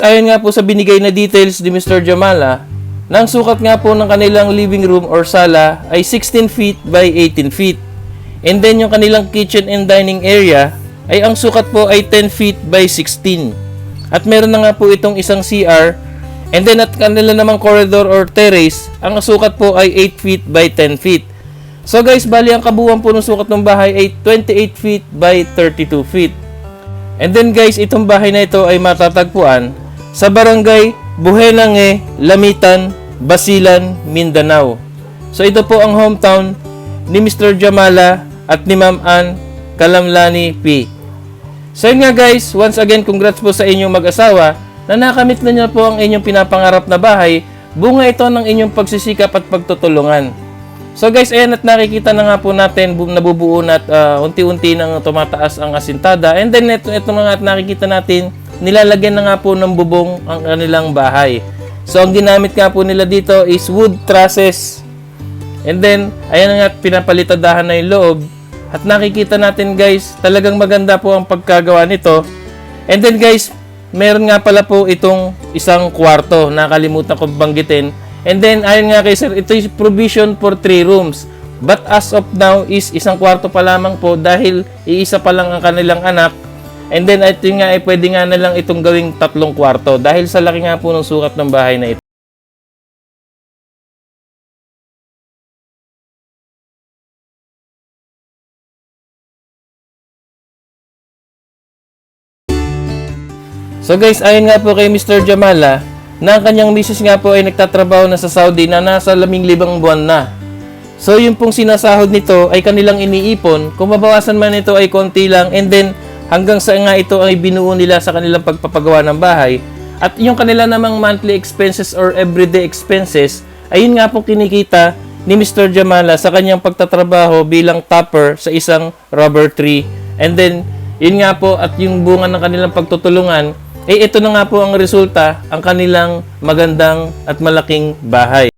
Ayon nga po sa binigay na details ni Mr. Jamala, na ang sukat nga po ng kanilang living room or sala ay 16 feet by 18 feet. And then yung kanilang kitchen and dining area ay ang sukat po ay 10 feet by 16. At meron na nga po itong isang CR and then at kanila namang corridor or terrace, ang sukat po ay 8 feet by 10 feet. So guys, bali ang kabuuan po ng sukat ng bahay ay 28 feet by 32 feet. And then guys, itong bahay na ito ay matatagpuan sa barangay Buhenange, Lamitan, Basilan, Mindanao. So ito po ang hometown ni Mr. Jamala at ni Ma'am Ann Kalamlani P. So yun nga guys, once again congrats po sa inyong mag-asawa na nakamit na niyo po ang inyong pinapangarap na bahay. Bunga ito ng inyong pagsisikap at pagtutulungan. So guys, ayan at nakikita na nga po natin bu- nabubuo na at ah, unti-unti nang tumataas ang asintada. And then ito, ito na nga at nakikita natin, nilalagyan na nga po ng bubong ang kanilang bahay. So ang ginamit nga po nila dito is wood trusses. And then, ayan nga pinapalitadahan na yung loob. At nakikita natin guys, talagang maganda po ang pagkagawa nito. And then guys, meron nga pala po itong isang kwarto, nakalimutan kong banggitin. And then, ayon nga kay sir, ito is provision for three rooms. But as of now is isang kwarto pa lamang po dahil iisa pa lang ang kanilang anak. And then, ito nga ay pwede nga na lang itong gawing tatlong kwarto dahil sa laki nga po ng sukat ng bahay na ito. So guys, ayon nga po kay Mr. Jamala, na ang kanyang misis nga po ay nagtatrabaho na sa Saudi na nasa laming libang buwan na. So yung pong sinasahod nito ay kanilang iniipon, kung mabawasan man ito ay konti lang and then hanggang sa nga ito ay binuo nila sa kanilang pagpapagawa ng bahay. At yung kanila namang monthly expenses or everyday expenses, ayun nga po kinikita ni Mr. Jamala sa kanyang pagtatrabaho bilang topper sa isang rubber tree. And then, yun nga po at yung bunga ng kanilang pagtutulungan, eh ito na nga po ang resulta, ang kanilang magandang at malaking bahay.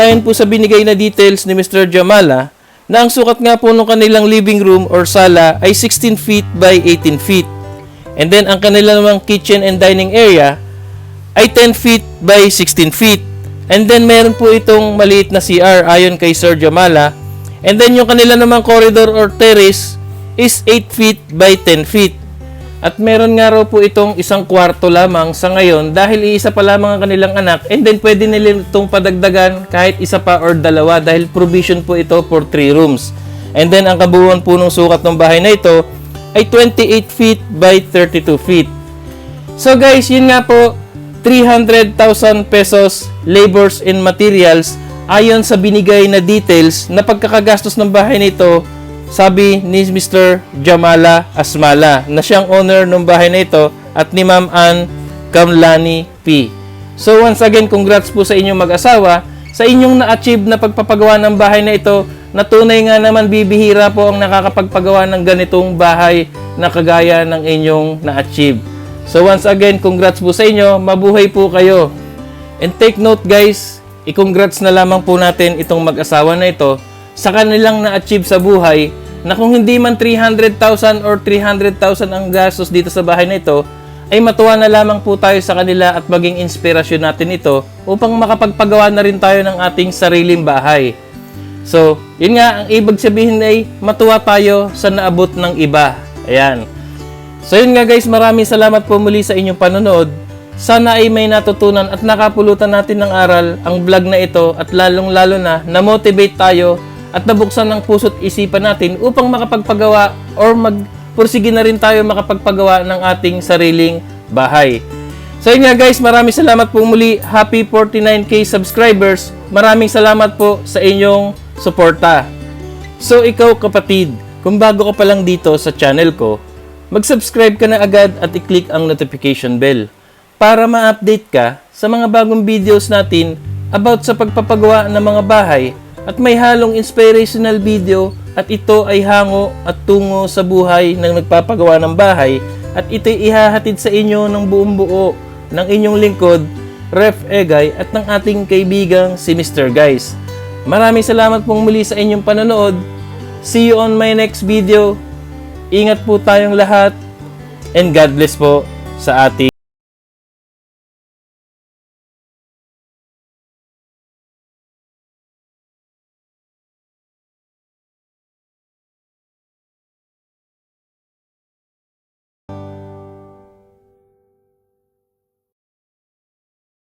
Ayon po sa binigay na details ni Mr. Jamala, na ang sukat nga po ng kanilang living room or sala ay 16 feet by 18 feet. And then ang kanilang namang kitchen and dining area ay 10 feet by 16 feet. And then meron po itong maliit na CR ayon kay Sir Jamala. And then yung kanila namang corridor or terrace is 8 feet by 10 feet. At meron nga raw po itong isang kwarto lamang sa ngayon dahil iisa pa lamang ang kanilang anak and then pwede nila itong padagdagan kahit isa pa or dalawa dahil provision po ito for 3 rooms. And then ang kabuuan po ng sukat ng bahay na ito ay 28 feet by 32 feet. So guys, yun nga po, 300,000 pesos labors and materials ayon sa binigay na details na pagkakagastos ng bahay nito, sabi ni Mr. Jamala Asmala na siyang owner ng bahay na ito at ni Ma'am Ann Kamlani P. So once again, congrats po sa inyong mag-asawa sa inyong na-achieve na pagpapagawa ng bahay na ito na tunay nga naman bibihira po ang nakakapagpagawa ng ganitong bahay na kagaya ng inyong na-achieve. So once again, congrats po sa inyo. Mabuhay po kayo. And take note guys, i-congrats na lamang po natin itong mag-asawa na ito sa kanilang na-achieve sa buhay na kung hindi man 300,000 or 300,000 ang gastos dito sa bahay na ito, ay matuwa na lamang po tayo sa kanila at maging inspirasyon natin ito upang makapagpagawa na rin tayo ng ating sariling bahay. So, yun nga, ang ibig sabihin ay matuwa tayo sa naabot ng iba. Ayan. So yun nga guys, maraming salamat po muli sa inyong panonood. Sana ay may natutunan at nakapulutan natin ng aral ang vlog na ito at lalong lalo na na-motivate tayo at nabuksan ng puso't isipan natin upang makapagpagawa or magpursige na rin tayo makapagpagawa ng ating sariling bahay. So yun nga guys, maraming salamat po muli. Happy 49k subscribers. Maraming salamat po sa inyong suporta. So ikaw kapatid, kung bago ka pa lang dito sa channel ko, mag-subscribe ka na agad at i-click ang notification bell para ma-update ka sa mga bagong videos natin about sa pagpapagawa ng mga bahay at may halong inspirational video at ito ay hango at tungo sa buhay ng nagpapagawa ng bahay at ito'y ihahatid sa inyo ng buong buo ng inyong lingkod, Ref Egay at ng ating kaibigang si Mr. Guys. Maraming salamat pong muli sa inyong panonood. See you on my next video. Ingat po tayong lahat and God bless po sa ating